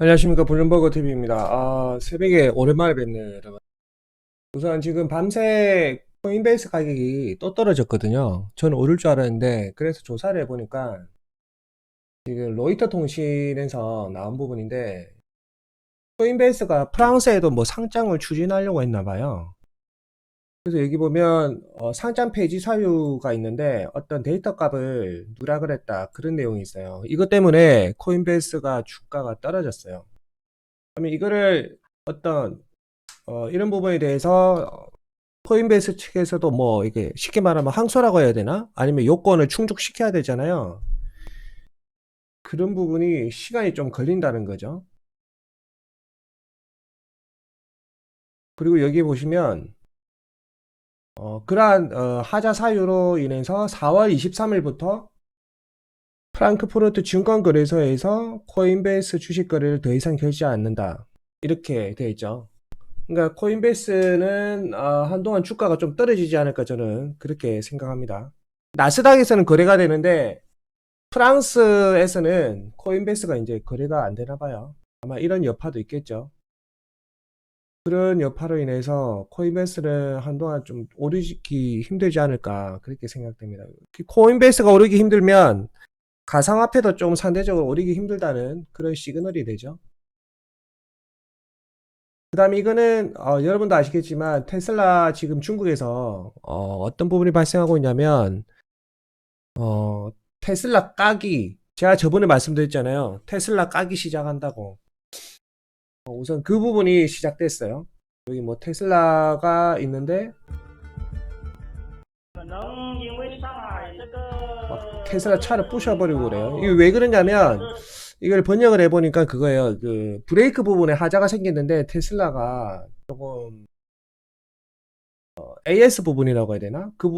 안녕하십니까 블룸버그 TV입니다. 아 새벽에 오랜만에 뵙네요 여러분. 우선 지금 밤새 코인베이스 가격이 또 떨어졌거든요. 저는 오를 줄 알았는데 그래서 조사를 해보니까 지금 로이터 통신에서 나온 부분인데 코인베이스가 프랑스에도 뭐 상장을 추진하려고 했나 봐요. 그래서 여기 보면 어, 상장 폐지 사유가 있는데 어떤 데이터 값을 누락을 했다 그런 내용이 있어요. 이것 때문에 코인베이스가 주가가 떨어졌어요. 그러면 이거를 어떤 어, 이런 부분에 대해서 코인베이스 측에서도 뭐 이게 쉽게 말하면 항소라고 해야 되나? 아니면 요건을 충족시켜야 되잖아요. 그런 부분이 시간이 좀 걸린다는 거죠. 그리고 여기 보시면 어, 그러한 어, 하자 사유로 인해서 4월 23일부터 프랑크푸르트 증권거래소에서 코인베이스 주식 거래를 더 이상 결제 않는다. 이렇게 돼 있죠. 그러니까 코인베이스는 어, 한동안 주가가 좀 떨어지지 않을까 저는 그렇게 생각합니다. 나스닥에서는 거래가 되는데 프랑스에서는 코인베이스가 이제 거래가 안 되나 봐요. 아마 이런 여파도 있겠죠. 그런 여파로 인해서 코인베이스를 한동안 좀 오르기 힘들지 않을까 그렇게 생각됩니다. 코인베이스가 오르기 힘들면 가상화폐도 좀 상대적으로 오르기 힘들다는 그런 시그널이 되죠. 그 다음에 이거는 어, 여러분도 아시겠지만 테슬라 지금 중국에서 어, 떤 부분이 발생하고 있냐면 어, 테슬라 까기 제가 저번에 말씀드렸잖아요. 테슬라 까기 시작한다고. 어, 우선 그 부분이 시작됐어요. 여기 뭐 테슬라가 있는데 막 테슬라 차를 부셔버리고 그래요. 이게 왜 그러냐면 이걸 번역을 해보니까 그거예요. 그 브레이크 부분에 하자가 생겼는데 테슬라가 조금 어, AS 부분이라고 해야 되나? 그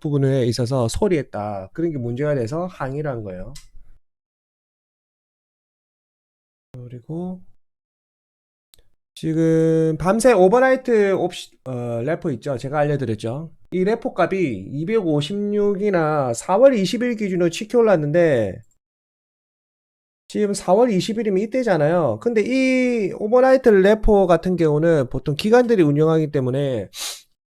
부분에 있어서 소리했다. 그런 게 문제가 돼서 항의를 한 거예요. 그리고 지금 밤새 오버나이트 옵시, 어, 레포 있죠? 제가 알려드렸죠? 이 레포 값이 256이나 4월 20일 기준으로 치켜 올랐는데 지금 4월 20일이면 이때잖아요. 근데 이 오버나이트 레포 같은 경우는 보통 기관들이 운영하기 때문에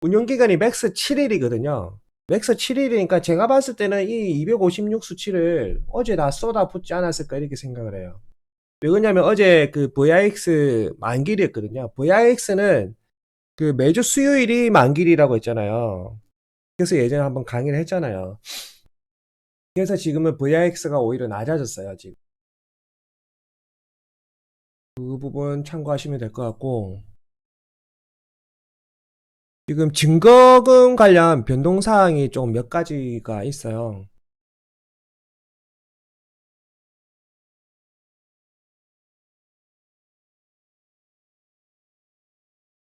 운영기간이 맥스 7일이거든요. 맥스 7일이니까 제가 봤을 때는 이 256 수치를 어제 다 쏟아붓지 않았을까 이렇게 생각을 해요. 왜 그러냐면 어제 그 VIX 만길이었거든요. VIX는 그 매주 수요일이 만길이라고 했잖아요. 그래서 예전에 한번 강의를 했잖아요. 그래서 지금은 VIX가 오히려 낮아졌어요, 지금. 그 부분 참고하시면 될 것 같고. 지금 증거금 관련 변동사항이 좀 몇 가지가 있어요.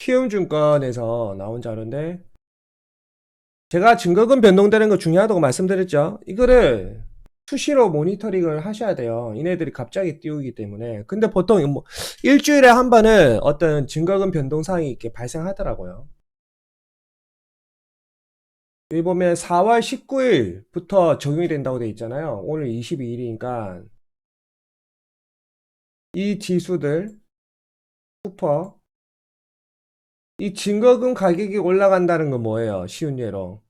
키움증권에서 나온 자료인데 제가 증거금 변동되는 거 중요하다고 말씀드렸죠. 이거를 수시로 모니터링을 하셔야 돼요. 이네들이 갑자기 띄우기 때문에. 근데 보통 뭐 일주일에 한 번은 어떤 증거금 변동 사항이 이렇게 발생하더라고요. 여기 보면 4월 19일부터 적용이 된다고 돼 있잖아요. 오늘 22일이니까 이 지수들 쿠퍼 이 증거금 가격이 올라간다는 건 뭐예요? 쉬운 예로.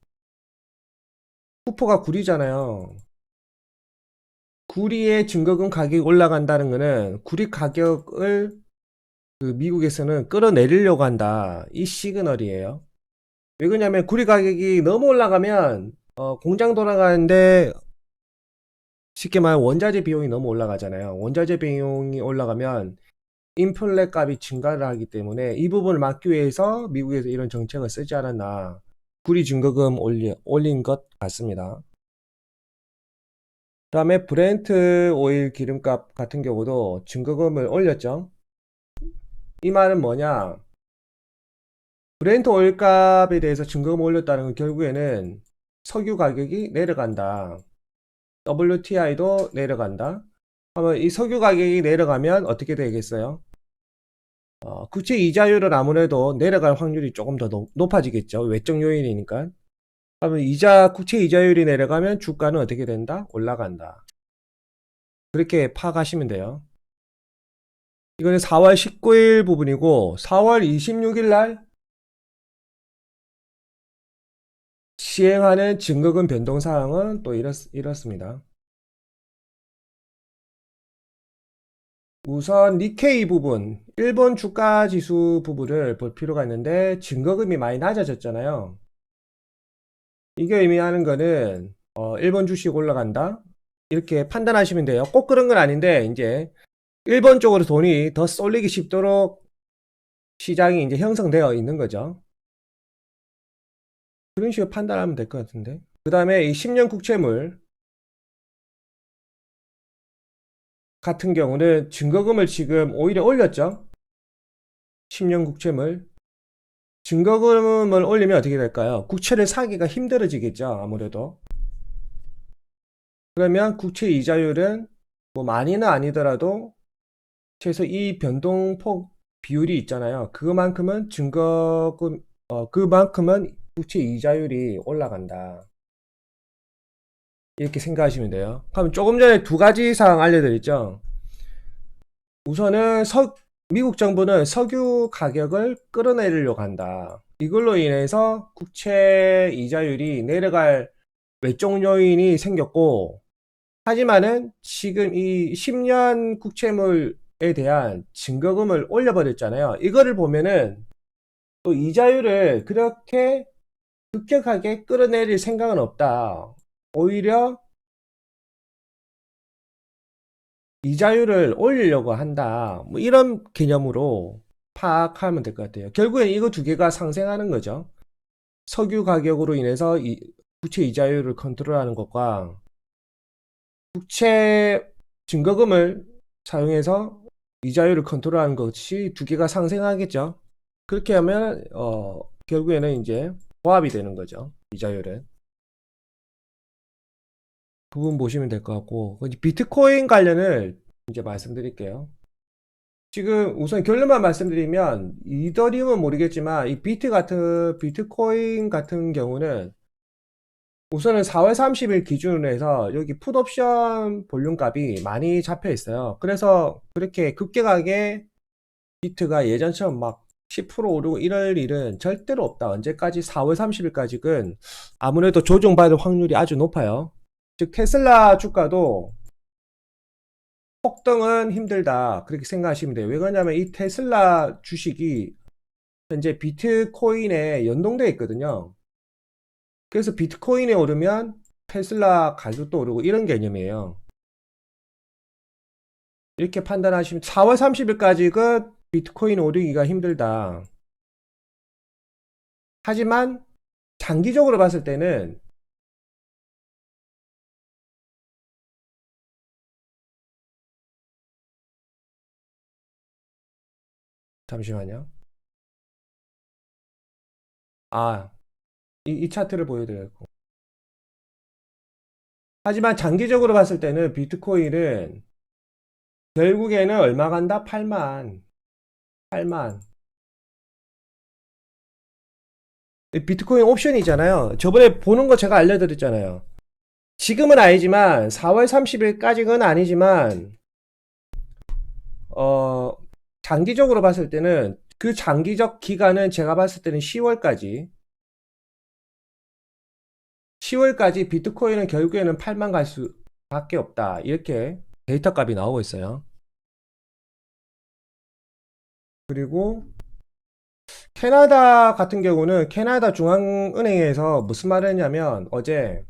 쿠퍼가 구리잖아요. 구리의 증거금 가격이 올라간다는 거는 구리 가격을 그 미국에서는 끌어내리려고 한다. 이 시그널이에요. 왜 그러냐면 구리 가격이 너무 올라가면 어, 공장 돌아가는데 쉽게 말하면 원자재 비용이 너무 올라가잖아요. 원자재 비용이 올라가면 인플레 값이 증가를 하기 때문에 이 부분을 막기 위해서 미국에서 이런 정책을 쓰지 않았나. 구리 증거금 올리, 올린 것 같습니다. 그 다음에 브렌트 오일 기름값 같은 경우도 증거금을 올렸죠. 이 말은 뭐냐? 브렌트 오일 값에 대해서 증거금 올렸다는 건 결국에는 석유 가격이 내려간다. WTI도 내려간다. 그러면 이 석유 가격이 내려가면 어떻게 되겠어요? 어, 국채 이자율은 아무래도 내려갈 확률이 조금 더 높, 높아지겠죠. 외적 요인이니까. 그러면 이자, 국채 이자율이 내려가면 주가는 어떻게 된다? 올라간다. 그렇게 파악하시면 돼요. 이거는 4월 19일 부분이고 4월 26일 날 시행하는 증거금 변동 사항은 또 이렇, 이렇습니다. 우선 니케이 부분, 일본 주가 지수 부분을 볼 필요가 있는데 증거금이 많이 낮아졌잖아요. 이게 의미하는 거는 어, 일본 주식 올라간다 이렇게 판단하시면 돼요. 꼭 그런 건 아닌데 이제 일본 쪽으로 돈이 더 쏠리기 쉽도록 시장이 이제 형성되어 있는 거죠. 그런 식으로 판단하면 될 것 같은데. 그 다음에 이 10년 국채물 같은 경우는 증거금을 지금 오히려 올렸죠. 10년 국채물. 증거금을 올리면 어떻게 될까요? 국채를 사기가 힘들어지겠죠. 아무래도. 그러면 국채 이자율은 뭐 많이는 아니더라도 최소 이 변동폭 비율이 있잖아요. 그만큼은 증거금, 어, 그만큼은 국채 이자율이 올라간다. 이렇게 생각하시면 돼요. 그럼 조금 전에 두 가지 사항 알려드렸죠. 우선은 서, 미국 정부는 석유 가격을 끌어내리려고 한다. 이걸로 인해서 국채 이자율이 내려갈 외적 요인이 생겼고, 하지만은 지금 이 10년 국채물에 대한 증거금을 올려버렸잖아요. 이거를 보면은 또 이자율을 그렇게 급격하게 끌어내릴 생각은 없다. 오히려 이자율을 올리려고 한다. 뭐 이런 개념으로 파악하면 될 것 같아요. 결국엔 이거 두 개가 상생하는 거죠. 석유 가격으로 인해서 이 부채 이자율을 컨트롤하는 것과 국채 증거금을 사용해서 이자율을 컨트롤하는 것이 두 개가 상생하겠죠. 그렇게 하면 어, 결국에는 이제 조합이 되는 거죠. 이자율은. 부분 보시면 될 것 같고 이제 비트코인 관련을 이제 말씀드릴게요. 지금 우선 결론만 말씀드리면 이더리움은 모르겠지만 이 비트 같은 비트코인 같은 경우는 우선은 4월 30일 기준으로 해서 여기 풋옵션 볼륨 값이 많이 잡혀 있어요. 그래서 그렇게 급격하게 비트가 예전처럼 막 10% 오르고 이럴 일은 절대로 없다. 언제까지? 4월 30일까지는 아무래도 조정받을 확률이 아주 높아요. 즉 테슬라 주가도 폭등은 힘들다. 그렇게 생각하시면 돼요. 왜 그러냐면 이 테슬라 주식이 현재 비트코인에 연동되어 있거든요. 그래서 비트코인에 오르면 테슬라 가격도 오르고 이런 개념이에요. 이렇게 판단하시면 4월 30일까지는 비트코인 오르기가 힘들다. 하지만 장기적으로 봤을 때는 잠시만요. 아, 이, 이 차트를 보여드렸고. 하지만 장기적으로 봤을 때는 비트코인은 결국에는 얼마 간다? 8만. 8만. 이 비트코인 옵션이잖아요. 저번에 보는 거 제가 알려드렸잖아요. 지금은 아니지만 4월 30일까지는 아니지만 어 장기적으로 봤을 때는 그 장기적 기간은 제가 봤을 때는 10월까지 10월까지 비트코인은 결국에는 8만 갈 수밖에 없다. 이렇게 데이터 값이 나오고 있어요. 그리고 캐나다 같은 경우는 캐나다 중앙은행에서 무슨 말을 했냐면 어제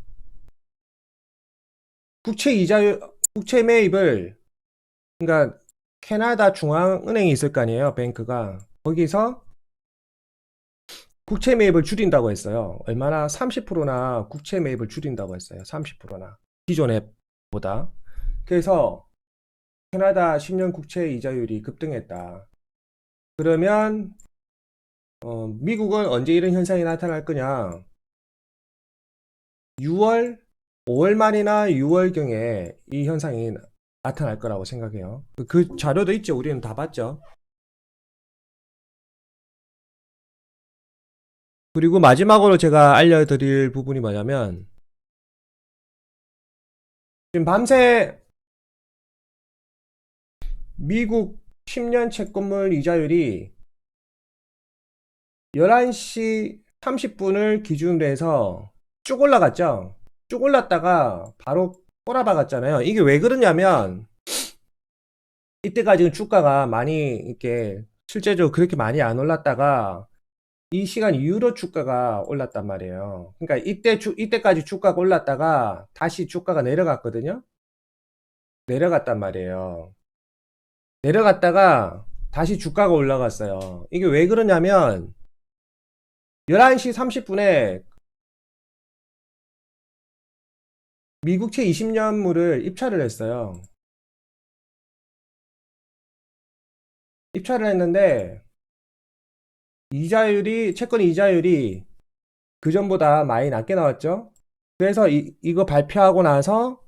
국채 이자율 국채 매입을 그러니까 캐나다 중앙은행이 있을 거 아니에요. 뱅크가 거기서 국채 매입을 줄인다고 했어요. 얼마나 30%나 국채 매입을 줄인다고 했어요. 30%나 기존에 보다. 그래서 캐나다 10년 국채 이자율이 급등했다. 그러면 어, 미국은 언제 이런 현상이 나타날 거냐? 6월, 5월 말이나 6월경에 이 현상이 나타날 거라고 생각해요. 그- 그 자료도 있죠. 우리는 다 봤죠. 그리고 마지막으로 제가 알려드릴 부분이 뭐냐면 지금 밤새 미국 10년 채권물 이자율이 11시 30분을 기준으로 해서 쭉 올라갔죠. 쭉 올랐다가 바로 꼬라박았잖아요. 이게 왜 그러냐면 이때까지는 주가가 많이 이렇게 실제적으로 그렇게 많이 안 올랐다가 이 시간 이후로 주가가 올랐단 말이에요. 그러니까 이때 주, 이때까지 주가가 올랐다가 다시 주가가 내려갔거든요. 내려갔단 말이에요. 내려갔다가 다시 주가가 올라갔어요. 이게 왜 그러냐면 11시 30분에 미국채 20년물을 입찰을 했어요. 입찰을 했는데 이자율이 채권 이자율이 그 전보다 많이 낮게 나왔죠. 그래서 이, 이거 발표하고 나서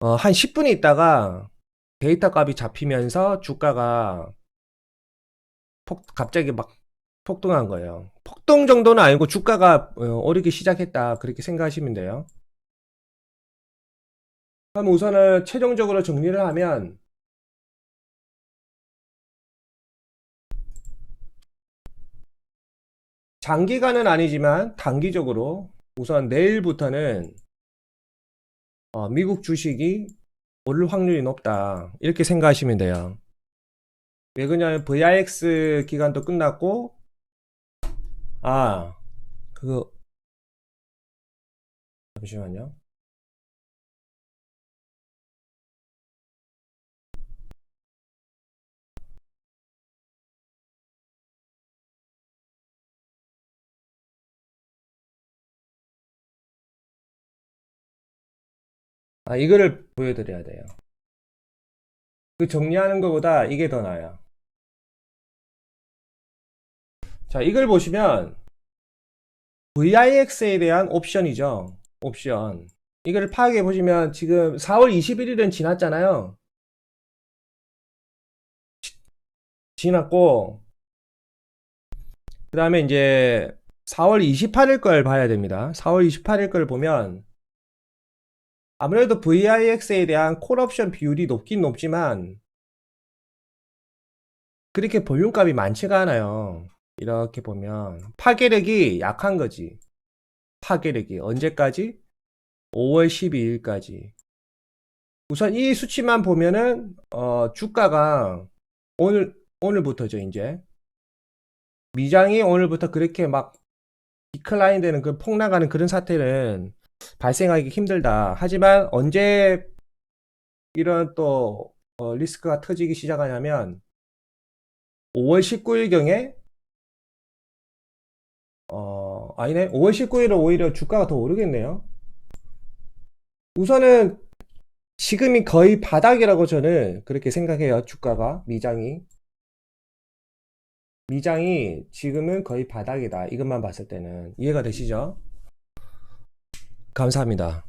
어, 한 10분 있다가 데이터 값이 잡히면서 주가가 폭, 갑자기 막 폭등한 거예요. 폭등 정도는 아니고 주가가 어, 오르기 시작했다. 그렇게 생각하시면 돼요. 그럼 우선은 최종적으로 정리를 하면 장기간은 아니지만 단기적으로 우선 내일부터는 어, 미국 주식이 오를 확률이 높다. 이렇게 생각하시면 돼요. 왜 그러냐면 VIX 기간도 끝났고 아 그거 잠시만요. 아, 이거를 보여드려야 돼요. 그 정리하는 것보다 이게 더 나아요. 자, 이걸 보시면 VIX에 대한 옵션이죠. 옵션. 이거를 파악해 보시면 지금 4월 21일은 지났잖아요. 지- 지났고 그 다음에 이제 4월 28일 걸 봐야 됩니다. 4월 28일 걸 보면 아무래도 VIX에 대한 콜옵션 비율이 높긴 높지만 그렇게 볼륨 값이 많지가 않아요. 이렇게 보면 파괴력이 약한 거지. 파괴력이 언제까지? 5월 12일까지. 우선 이 수치만 보면은 어, 주가가 오늘 오늘부터죠, 이제. 미장이 오늘부터 그렇게 막 디클라인 되는 그 폭락하는 그런 사태는 발생하기 힘들다. 하지만 언제 이런 또 어, 리스크가 터지기 시작하냐면 5월 19일경에 어, 아니네. 5월 19일은 오히려 주가가 더 오르겠네요. 우선은 지금이 거의 바닥이라고 저는 그렇게 생각해요. 주가가 미장이 미장이 지금은 거의 바닥이다. 이것만 봤을 때는 이해가 되시죠? 감사합니다.